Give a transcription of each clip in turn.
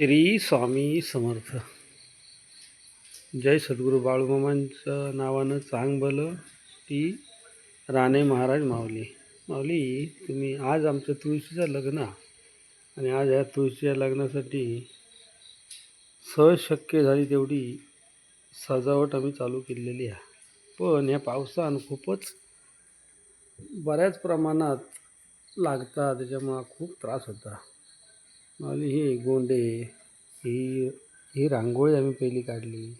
श्री स्वामी समर्थ. जय सद्गुरू बाळूमामांचं नावानं चांग भलं ती राणे महाराज माऊली. माऊली तुम्ही आज आमच्या तुळशीचं लग्न. आणि आज ह्या तुळशीच्या लग्नासाठी सहज शक्य झाली तेवढी सजावट आम्ही चालू केलेली आहे. पण ह्या पावसानं खूपच बऱ्याच प्रमाणात लागतात त्याच्यामुळं खूप त्रास होता. आणि हे गोंडे ही ही रांगोळी आम्ही पहिली काढली.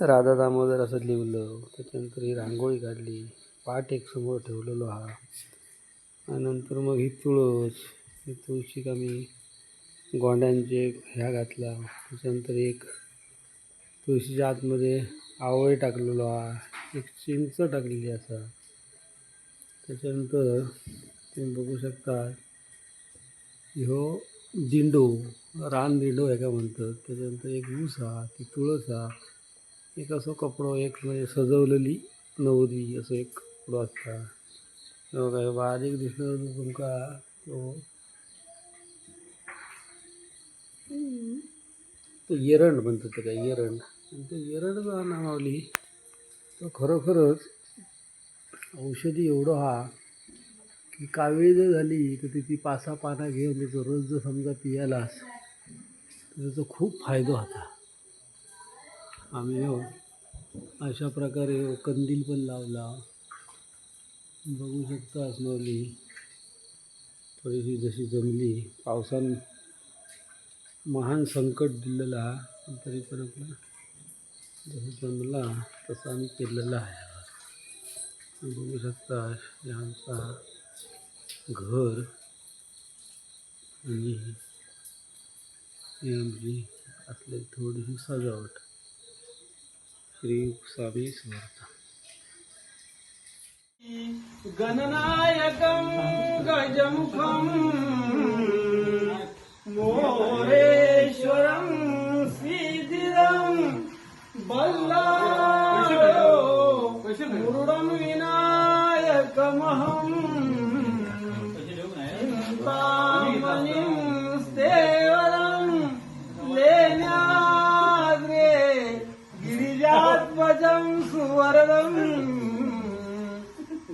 राधा दामोदर असं लिहिलं त्याच्यानंतर ही रांगोळी काढली पाट एक समोर ठेवलेलो हा. आणि नंतर मग ही तुळस ही तुळशीक आम्ही गोंड्यांचे ह्या घातला. त्याच्यानंतर एक तुळशीच्या आतमध्ये आवळे टाकलेलो हा. एक चिंच टाकलेली असा. त्याच्यानंतर तुम्ही बघू शकता ह्यो दिंडो रानदिंडो दिंडो म्हणतात त्याच्यानंतर एक ऊस हा ती तुळस हा एक असो कपडो एक म्हणजे सजवलेली नवरी असं एक कपडो असता. काय बारीक दिसलो तुमका तो तो एरंड म्हणतात ते काय एरंड आणि तो एरंड जो नामावली तो खरोखरच औषधी एवढं हा की कावेळी जर झाली तर ती पासा पाना घेऊन त्याचं रोज जर समजा पियालास तर त्याचा खूप फायदा होता. आम्ही हो अशा प्रकारे हो कंदील पण लावला. बघू शकता असणारी थोडीशी जशी जमली. पावसान महान संकट दिलेला तरी पण आपला जसं जमला तसं आम्ही केलेलं आहे. बघू शकता आमचा घर आणि ही आमची असलेली थोडीशी सजावट. श्री स्वामी समर्थ. गणनायकं गजमुखं मोरेश्वरं श्रीधिरं बल्लाळो मुरुडं विनायकमहं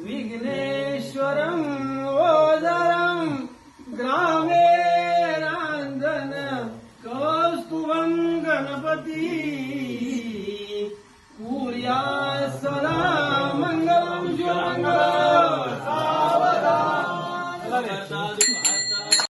विघ्नेश्वरम् ओदरम् ग्रामे रान्दन कौस्तुभम् गणपती कुर्या